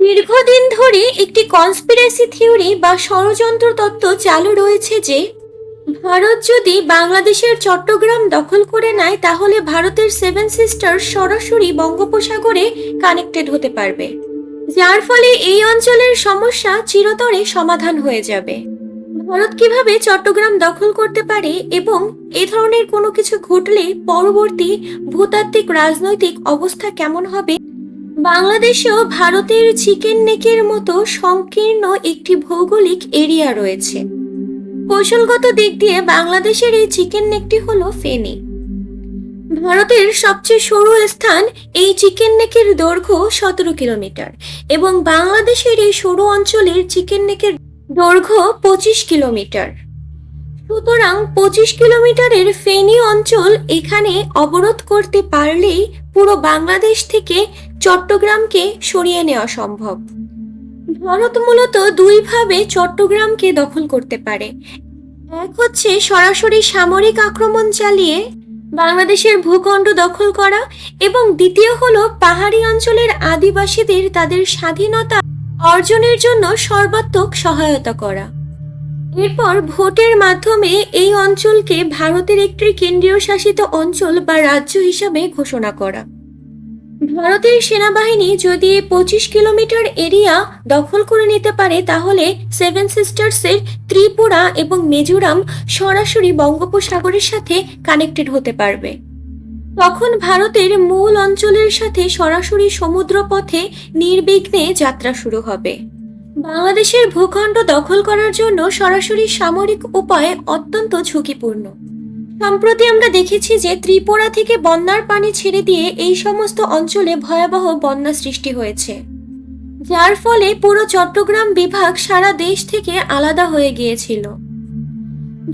দীর্ঘদিন ধরে একটি কনস্পিরেসি থিওরি বা ষড়যন্ত্র তত্ত্ব চালু রয়েছে যে, ভারত যদি বাংলাদেশের চট্টগ্রাম দখল করে নেয়, তাহলে ভারতের সেভেন সিস্টার সরাসরি বঙ্গোপসাগরে কানেক্টেড হতে পারবে। যার ফলে এই অঞ্চলের সমস্যা চিরতরে সমাধান হয়ে যাবে। ভারত কীভাবে চট্টগ্রাম দখল করতে পারে এবং এ ধরনের কোনো কিছু ঘটলে পরবর্তী ভূতাত্ত্বিক রাজনৈতিক অবস্থা কেমন হবে বাংলাদেশেও ভারতের চিকেন নেকের মতো সংকীর্ণ একটি ভৌগোলিক এরিয়া রয়েছে। কৌশলগত দিক দিয়ে বাংলাদেশের এই চিকেন নেকটি হলো ফেনী। ভারতের সবচেয়ে সরু স্থান এই চিকেন নেকের দৈর্ঘ্য সতেরো কিলোমিটার এবং বাংলাদেশের এই সরু অঞ্চলের চিকেন নেকের দৈর্ঘ্য পঁচিশ কিলোমিটার। সুতরাং পঁচিশ কিলোমিটারের ফেনী অঞ্চল এখানে অবরোধ করতে পারলেই পুরো বাংলাদেশ থেকে চট্টগ্রামকে সরিয়ে নেওয়া সম্ভব। ভারত মূলত দুইভাবে চট্টগ্রামকে দখল করতে পারে। এক হচ্ছে সরাসরি সামরিক আক্রমণ চালিয়ে বাংলাদেশের ভূখণ্ড দখল করা এবং দ্বিতীয় হলো পাহাড়ি অঞ্চলের আদিবাসীদের তাদের স্বাধীনতা অর্জনের জন্য সর্বাত্মক সহায়তা করা। এরপর ভোটের মাধ্যমে এই অঞ্চলকে ভারতের একটি কেন্দ্রীয় শাসিত অঞ্চল বা রাজ্য হিসাবে ঘোষণা করা। ভারতের সেনাবাহিনী যদি পঁচিশ কিলোমিটার এরিয়া দখল করে নিতে পারে, তাহলে সেভেন সিস্টার্সের ত্রিপুরা এবং মিজোরাম সরাসরি বঙ্গোপসাগরের সাথে কানেক্টেড হতে পারবে। তখন ভারতের মূল অঞ্চলের সাথে সরাসরি সমুদ্রপথে নির্বিঘ্নে যাত্রা শুরু হবে। বাংলাদেশের ভূখণ্ড দখল করার জন্য সরাসরি সামরিক উপায় অত্যন্ত ঝুঁকিপূর্ণ। সম্প্রতি আমরা দেখেছি যে ত্রিপুরা থেকে বন্যার পানি ছেড়ে দিয়ে এই সমস্ত অঞ্চলে ভয়াবহ বন্যা সৃষ্টি হয়েছে। যার ফলে পুরো চট্টগ্রাম বিভাগ সারা দেশ থেকে আলাদা হয়ে গিয়েছিল।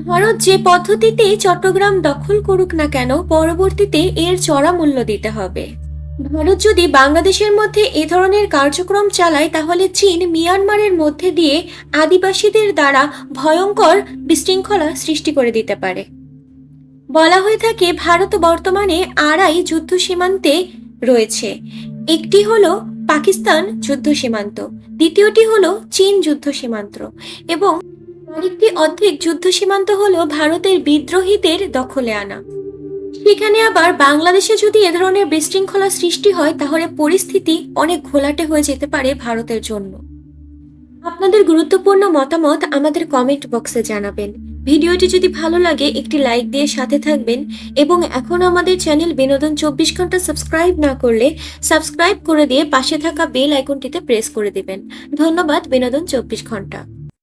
ভারত যে পদ্ধতিতেই চট্টগ্রাম দখল করুক না কেন, পরবর্তীতে এর চড়া মূল্য দিতে হবে। ভারত যদি বাংলাদেশের মধ্যে এ ধরনের কার্যক্রম চালায়, তাহলে চীন মিয়ানমারের মধ্যে দিয়ে আদিবাসীদের দ্বারা ভয়ঙ্কর বিশৃঙ্খলা সৃষ্টি করে দিতে পারে। বলা হয়ে থাকে ভারত বর্তমানে আড়াই যুদ্ধ সীমান্তে রয়েছে। একটি হলো পাকিস্তান যুদ্ধ সীমান্ত, দ্বিতীয়টি হলো চীন যুদ্ধ সীমান্ত এবং আরেকটি অর্ধেক যুদ্ধ সীমান্ত হলো ভারতের বিদ্রোহীদের দখলে আনা। সেখানে আবার বাংলাদেশে যদি এ ধরনের বিশৃঙ্খলা সৃষ্টি হয়, তাহলে পরিস্থিতি অনেক ঘোলাটে হয়ে যেতে পারে ভারতের জন্য। আপনাদের গুরুত্বপূর্ণ মতামত আমাদের কমেন্ট বক্সে জানাবেন। ভিডিওটি যদি ভালো লাগে, একটি লাইক দিয়ে সাথে থাকবেন এবং এখন আমাদের চ্যানেল বিনোদন চব্বিশ ঘণ্টা সাবস্ক্রাইব না করলে সাবস্ক্রাইব করে দিয়ে পাশে থাকা বেল আইকনটিতে প্রেস করে দিবেন। ধন্যবাদ, বিনোদন চব্বিশ ঘণ্টা।